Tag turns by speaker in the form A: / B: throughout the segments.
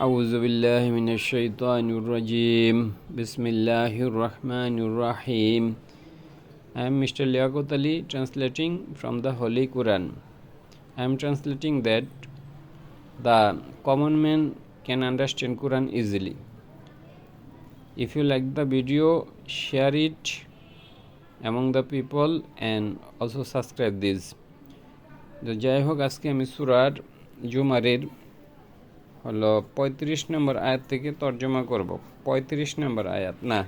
A: أعوذ بالله من الشيطان الرجيم بسم الله الرحمن الرحيم I am Mr. Liaquat Ali translating from the Holy Quran. I am translating that the common man can understand Quran easily. If you like the video, share it among the people and also subscribe this. তো যাই হোক আজকে আমি সুরার জুমারের হলো পঁয়ত্রিশ নম্বর আয়াত থেকে তর্জমা করব। পঁয়ত্রিশ নম্বর আয়াত, না,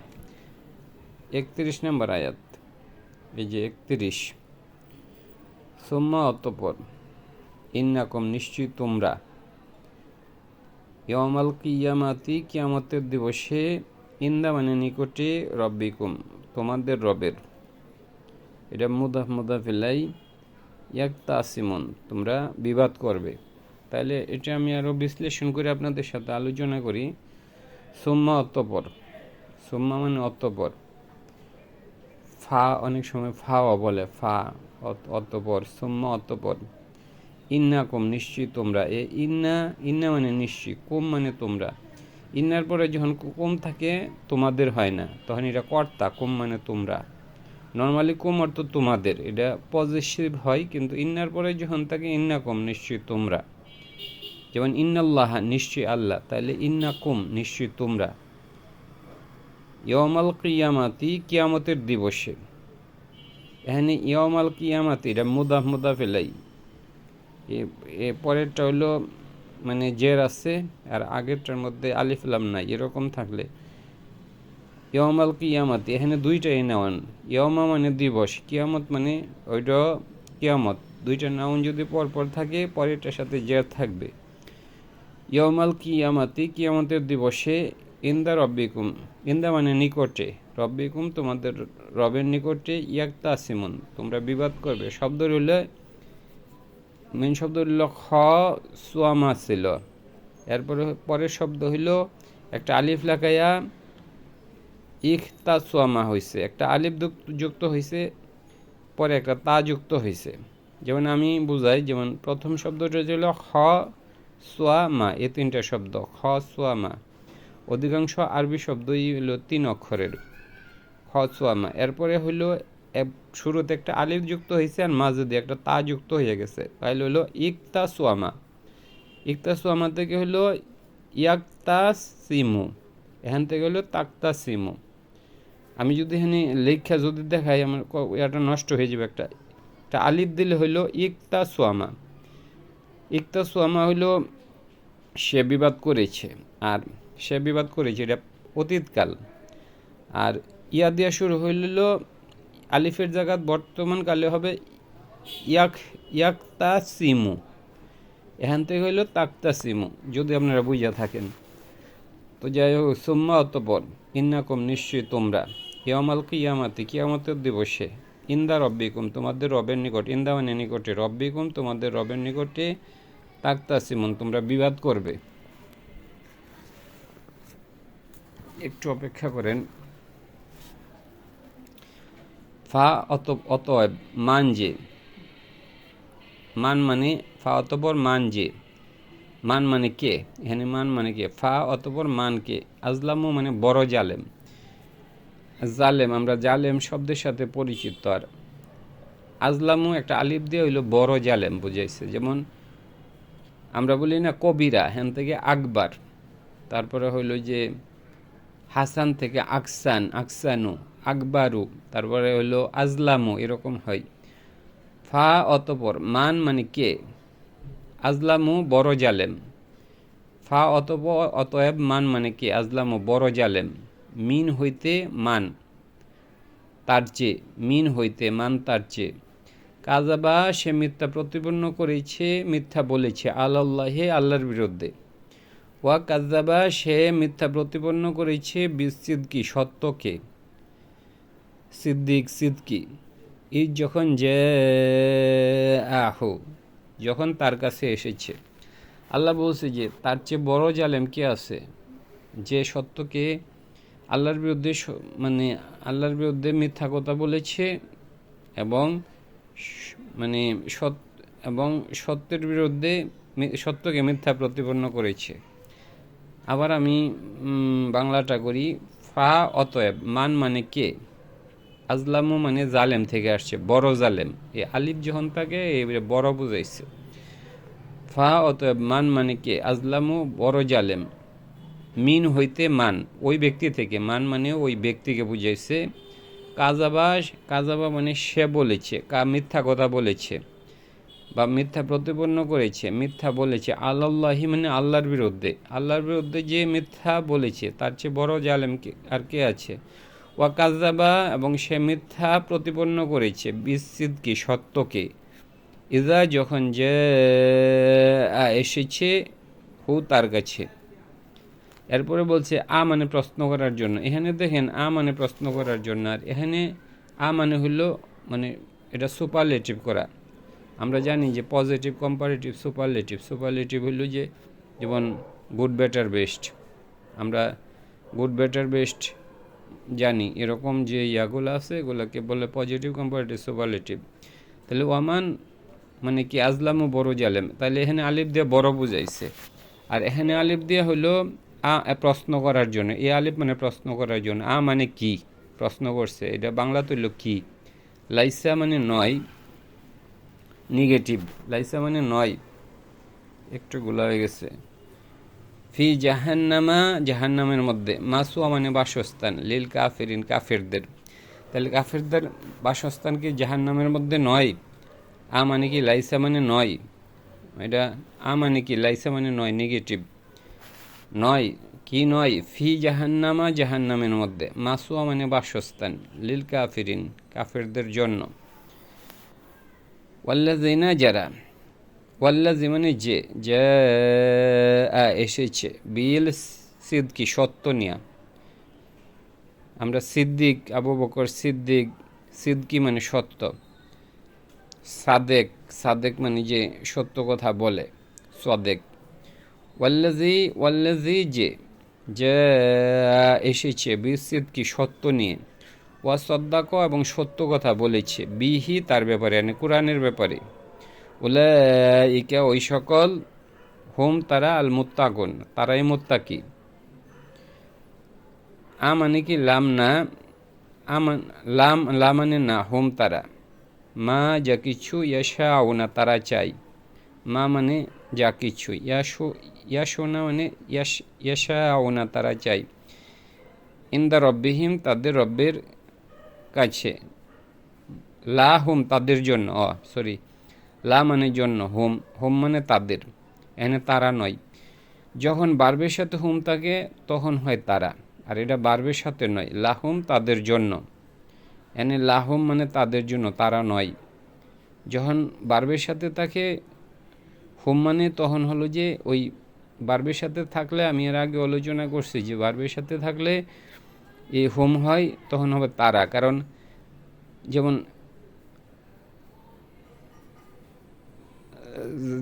A: একত্রিশ নম্বর আয়াত। এই যে একত্রিশ। সোম্মা অতপর, ইন্নাকম নিশ্চয়ই তোমরা। ইয়মাল কিয়ামাতি, কিয়ামতের দিবসে ইন্দা মানে নিকটে রব্বিকুম, তোমাদের রবের। এটা মুদাফ মুদাফিলাই ইয়াক তাসিমন তোমরা বিবাদ করবে। তাহলে এটা আমি আরও বিশ্লেষণ করে আপনাদের সাথে আলোচনা করি। সোম্মা অতপর। সোম্মা মানে অতপর। ফা অনেক সময় ফাও বলে, ফা অতপর, সোম্মা অতপর। ইন্না কম নিশ্চয়ই তোমরা। এ ইন্না ইন্না মানে নিশ্চয়ই কম মানে তোমরা। ইন্নার পরে যখন কম থাকে, তোমাদের হয় না। তখন এটা কর্তা, কম মানে তোমরা। নর্মালি কম অর্থ তোমাদের। এটা পজিটিভ হয়, কিন্তু ইন্নার পরে যখন থাকে, ইন্না কম নিশ্চয়ই তোমরা। যেমন, ইন্নাল্লাহ, নিশ্চয়ই আল্লাহ। তাহলে ইন্না কুম নিশ্চয়ই তোমরা। ইয়মাল কিয়ামাতি কিয়ামতের দিবসে। এখানে ইয়মাল কিয়ামাতি এটা মুদাফ মুদা ফেলাই এ পরেরটা হলো মানে জের আছে, আর আগেরটার মধ্যে আলিফলাম নাই, এরকম থাকলে। ইয়মাল কিয়ামাতি এখানে দুইটাই নেওয়ান ইয়মা মানে দিবস, কিয়ামত মানে ওইটা কিয়ামত। দুইটা নাউন যদি পরপর থাকে, পরেরটার সাথে জের থাকবে। ইয়মাল কিয়ামাতি, কিয়ামতের দিবসে ইন্দা রব্বিকুম, ইন্দা মানে নিকটে, রব্বিকুম তোমাদের রবের নিকটে ইয়াক্তা সিমন তোমরা বিবাদ করবে। শব্দ রইল মেন শব্দ হইল খ, সোয়ামা ছিল। এরপরে পরের শব্দ হইল, একটা আলিফ লাগাইয়া ইখতা সোয়ামা হয়েছে একটা আলিফ যুক্ত হয়েছে পরে একটা তা যুক্ত হয়েছে যেমন আমি বুঝাই, যেমন প্রথম শব্দটা ছিল খ সোয়া মা এ তিনটা শব্দ, খ সোয়া মা অধিকাংশ আরবি শব্দই হলো তিন অক্ষরের। খ সোয়া মা এরপরে হইল শুরুতে একটা আলিফ যুক্ত হয়েছে আর মাঝে দিয়ে একটা তা যুক্ত হয়ে গেছে। তাহলে হলো ইকতা সোয়ামা। ইকতা সোয়ামা থেকে হলো ইয়াক্তা সিমু এখান থেকে হলো তাক্তা সিমু আমি যদি এখানে লেখা যদি দেখাই, আমার এটা নষ্ট হয়ে যাবে একটা। একটা আলিফ দিলে হইল ইকতা সোয়ামা। ইকতা সোয়ামা হইল সে বিবাদ করেছে। আর সে বিবাদ করেছে, এটা অতীতকাল। আর ইয়া দিয়া শুরু হইল আলিফের জায়গাত বর্তমান কালে হবে ইয়াক ইয়াক্তা সিমু এখান থেকে হইল তাক্তা সিমু যদি আপনারা বুঝা থাকেন। তো যাই হোক, সোম্মা অতপর, ইন্নাকম নিশ্চয়ই তোমরা। ইয়ামাল কিয়ামাতি, কিয়ামতের দিবসে, ইন্দা রব্বিকুম, তোমাদের রবের নিকট, ইন্দা মানে নিকটে, রব্বিকুম, তোমাদের রবের নিকটে তাক্তা সিমন তোমরা বিবাদ করবে। একটু অপেক্ষা করেন। ফা অত, অতএব মান যে মান মানে ফা অতপর মান যে মান মানে কে? এখানে মান মানে কে? ফা অতপর মান কে আজলামু মানে বড় জালেম। জালেম, আমরা জালেম শব্দের সাথে পরিচিত আর। আজলামু একটা আলিফ দিয়ে হইল বড় জালেম, বুঝাইছে। যেমন আমরা বলি না কবিরা হ্যান থেকে আকবার। তারপরে হইল যে হাসান থেকে আকসান, আকসানু, আকবারু, তারপরে হইল আজলামু, এরকম হয়। ফা অতপর, মান মানে কে? আজলামু বড় জালেম। ফা অতপ অতএব মান মানে কে? আজলামু বড় জালেম। মিন হইতে মান, তার চেয়ে, মিন হইতে মান তার চেয়ে। কাজাবা সে মিথ্যা প্রতিপন্ন করেছে, মিথ্যা বলেছে আল্লাহে আল্লাহর বিরুদ্ধে। ওয়া কাজাবা সে মিথ্যা প্রতিপন্ন করেছে বিসিদ্কি সত্যকে। সিদ্দিক, সিদ্কি ই যখন যে আহো যখন তার কাছে এসেছে, আল্লাহ বলছে যে, তার চেয়ে বড় জালেম কে আছে? যে সত্যকে আল্লাহর বিরুদ্ধে মানে আল্লাহর বিরুদ্ধে মিথ্যা কথা বলেছে এবং মানে সৎ এবং সত্যের বিরুদ্ধে সত্যকে মিথ্যা প্রতিপন্ন করেছে। আবার আমি বাংলাটা করি, ফা অতএব মান মানে কে? আজলামু মানে জালেম থেকে আসছে, বড় জালেম। এই আলিফ যখন থাকে বড় বুঝাইছে। ফা অতএব মান মানে কে? আজলামু বড় জালেম। মিন হইতে মান। ওই ব্যক্তি থেকে। মান মানে ওই ব্যক্তিকে বুঝাইছে কাজাবা কাজাবা মানে সে বলেছে, কা মিথ্যা কথা বলেছে বা মিথ্যা প্রতিপন্ন করেছে, মিথ্যা বলেছে। আল্লাহি মানে আল্লাহর বিরুদ্ধে। আল্লাহর বিরুদ্ধে যে মিথ্যা বলেছে, তার চেয়ে বড় জালেম আর কে আছে? ওয়া কাজাবা, এবং সে মিথ্যা প্রতিপন্ন করেছে বিচ্ছিদ কি সত্যকে। ইজা যখন যে এসেছে, হু তার কাছে। এরপরে বলছে, আ মানে প্রশ্ন করার জন্য। এখানে দেখেন, আ মানে প্রশ্ন করার জন্য। আর এখানে, আ মানে হলো মানে এটা সুপারলেটিভ করা। আমরা জানি যে পজিটিভ কম্পারেটিভ সুপারলেটিভ সুপারলেটিভ হলো যে, যেমন গুড বেটার বেস্ট আমরা গুড বেটার বেস্ট জানি। এরকম যে ইয়াগুলো আছে, এগুলোকে বলে পজিটিভ কম্পারেটিভ সুপারলেটিভ তাহলে ওয়ামান মানে কি, আজলামও বড় জালেম। তাহলে এখানে আলিফ দিয়ে বড় বুঝাইছে। আর এখানে আলিফ দিয়ে হলো আ প্রশ্ন করার জন্য, এ আলিফ মানে প্রশ্ন করার জন্য, আ মানে কি? প্রশ্ন করছে, এটা বাংলা হইল কি? লাইসা মানে নয়, নেগেটিভ, লাইসা মানে নয়, একটু গোলা হয়ে গেছে। ফি জাহান্নামা, জাহান্নামের মধ্যে, মাসুয়া মানে বাসস্থান, লিল কাফেরিন, কাফেরদের। তাহলে কাফেরদের বাসস্থান কি জাহান্নামের মধ্যে নয়? আ মানে কি, লাইসা মানে নয়। এটা আ মানে কি, লাইসা মানে নয়, নেগেটিভ। নয়, কি নয়, ফি জাহান্নামা জাহান্নামের মধ্যে। মাসুয়া মানে বাসস্থান, লিল কাফিরিন, কাফেরদের জন্য। ওয়াল্লাজিনা যারা ওয়াল্লাজি মানে যে যে এসেছে। বিল সিদ্কি সত্য নিয়া। আমরা সিদ্দিক, আবু বকর সিদ্দিক সিদ্কি মানে সত্য। সাদেক সাদেক মানে যে সত্য কথা বলে, সদেক। ওয়াল্লাজি ওয়াল্লাজি যে যে এসেছে, বিসিদ কি সত্য নিয়ে? ওয়া সদ্দাক এবং সত্য কথা বলেছে, বিহি তার ব্যাপারে মানে কোরআনের ব্যাপারে। ওলা ইকা ওই সকল হোম তারা আল মুত্তাকুন তারাই মুত্তাকি। আ মানে কি লাম না, আমান, লাম লা মানে না, হোম তারা। মা যা কিছু ইয়াশা না তারা চাই। মা মানে যা কিছু ইয়াশো ইয়াশোনা মানে ইয়াশ তারা চাই ইন্দা রব্বিহিম তাদের রব্বের কাছে লা হোম তাদের জন্য অ সরি লা মানে জন্য হোম হোম মানে তাদের এনে তারা নয় যখন বার্বের সাথে হোম থাকে তখন হয় তারা আর এটা বার্বের সাথে নয় লাহুম তাদের জন্য এনে লাহুম মানে তাদের জন্য তারা নয় যখন বার্বের সাথে থাকে হোম মানে তখন হলো যে ওই বার্বের সাথে থাকলে আমি এর আগে আলোচনা করছি যে বার্বের সাথে থাকলে এই হোম হয়, তখন হবে তারা। কারণ যেমন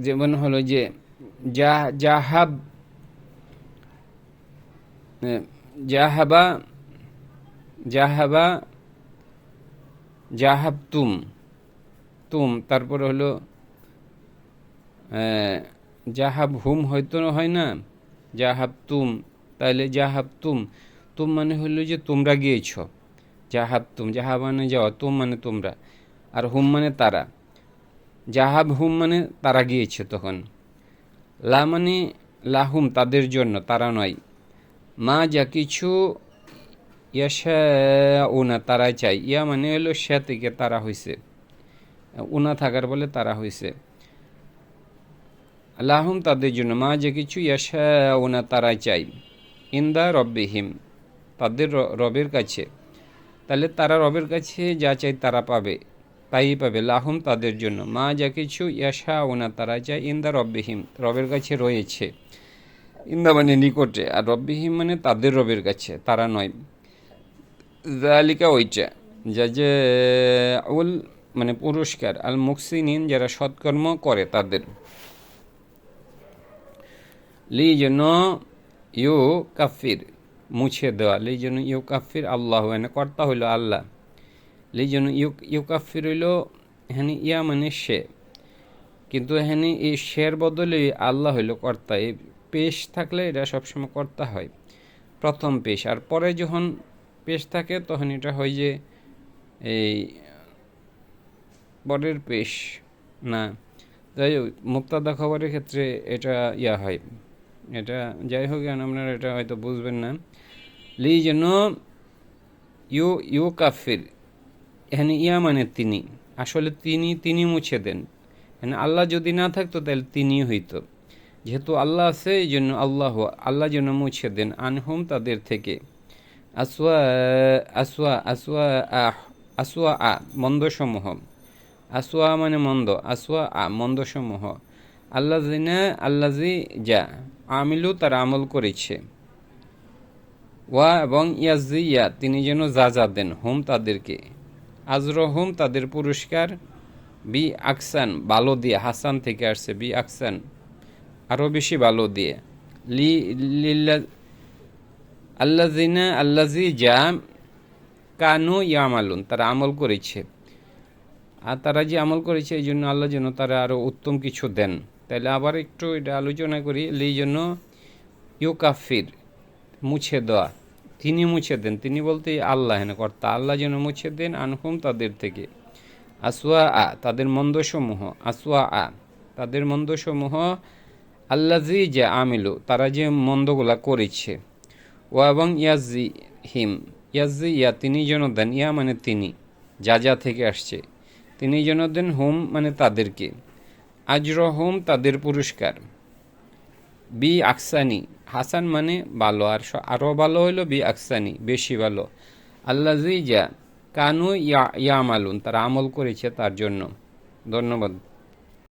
A: যেমন হলো যে যা জাহাব জাহাবা জাহাবা জাহাব তুম তুম। তারপরে হলো জাহাব হুম হয়তো হয় না। জাহাব তুম তাহলে জাহাব তুম। তুম মানে হলো যে তোমরা গিয়েছ। জাহাব তুম, জাহাব মানে যাওয়া, তুম মানে তোমরা। আর হুম মানে তারা। জাহাব হুম মানে তারা গিয়েছে তখন। লা মানে লাহুম, তাদের জন্য, তারা নয়। মা যা কিছু ইয়াশা উনা তারা চাই ইয়া মানে হলো সে থেকে তারা হয়েছে উনা থাকার বলে তারা হয়েছে লাহুম তাদের জন্য মা যে কিছু ইয়াশা উনা তারা চাই। ইন্দা রব্বিহিম, তাদের রবের কাছে। তাহলে তারা রবের কাছে যা চাই তারা পাবে, তাই পাবে। লাহম তাদের জন্য মা যা কিছু ইয়াশা ওনা তারা চাই ইন্দা রব্বিহিম রবের কাছে রয়েছে। ইন্দা মানে নিকটে, আর রব্বিহিম মানে তাদের রবের কাছে, তারা নয়। জালিকা ওইটা যা যে উল মানে পুরস্কার আল মুকসিনিন যারা সৎকর্ম করে তাদের। লি যেন ইউ কাফির মুছে দেওয়া লি যেন ইউ কাফির আল্লাহ এনে কর্তা হইল আল্লাহ লি যেন ইউ ইউ কাফির হইল এখানে ইয়া মানে সে কিন্তু এখানে এই শের বদলে আল্লাহ হইল কর্তা এই পেশ থাকলে এটা সবসময় করতে হয় প্রথম পেশ আর পরে যখন পেশ থাকে তখন এটা হয় যে এই পরের পেশ না যাই হোক মুক্তাদা খবরের ক্ষেত্রে এটা ইয়া হয় এটা যাই হোক আপনারা এটা হয়তো বুঝবেন না। লি যেন ইউ ইউ কাফির। এখানে ইয়া মানে তিনি। আসলে তিনি তিনি মুছে দেন। এখানে আল্লাহ যদি না থাকতো, তাহলে তিনি হইতো। যেহেতু আল্লাহ আছে, এই জন্য আল্লাহ আল্লাহ যেন মুছে দেন আনহুম তাদের থেকে। আসওয়া আসওয়া আসওয়া, আহ, আসওয়া আ, মন্দসমূহ। আসওয়া মানে মন্দ, আসওয়া আ, মন্দসমূহ। আল্লাহ জিনা আল্লাজি যা। আমিলু তারা আমল করেছে। ওয়া এবং ইয়াজিয়া তিনি যেন যা যা দেন, হোম তাদেরকে। আজরহুম তাদের পুরস্কার, বি আকসান ভালো দিয়ে, হাসান থেকে আসছে, বি আকসান, আরও বেশি ভালো দিয়ে। লি, লিল্লা আল্লাজিনা আল্লাজি যা কানু ইয়ামালুন, তারা আমল করেছে। আর তারা যে আমল করেছে, এই জন্য আল্লাহ যেন তারা আরও উত্তম কিছু দেন। তাহলে আবার একটু এটা আলোচনা করি এই জন্য ইউ কাফির মুছে দেওয়া। তিনি মুছে দেন। তিনি বলতে আল্লাহ হেন, কর্তা আল্লাহ যেন মুছে দেন আনহুম তাদের থেকে। আসুয়া আ, তাদের মন্দসমূহ আসুয়া আ, তাদের মন্দসমূহ আল্লাজি যে আমিলু, তারা যে মন্দগুলা করেছে। ও এবং ইয়াজি হিম ইয়াজি ইয়া, তিনি যেন দেন, ইয়া মানে তিনি, যা যা থেকে আসছে। তিনি যেন দেন হোম মানে তাদেরকে। আজর হোম তাদের পুরস্কার। বি আকসানি। হাসান মানে ভালো, আর আরও ভালো হইল বি আকসানি, বেশি ভালো। আল্লাহ যা কানু ইয়া, ইয়ামালুন, তারা আমল করেছে তার জন্য। ধন্যবাদ।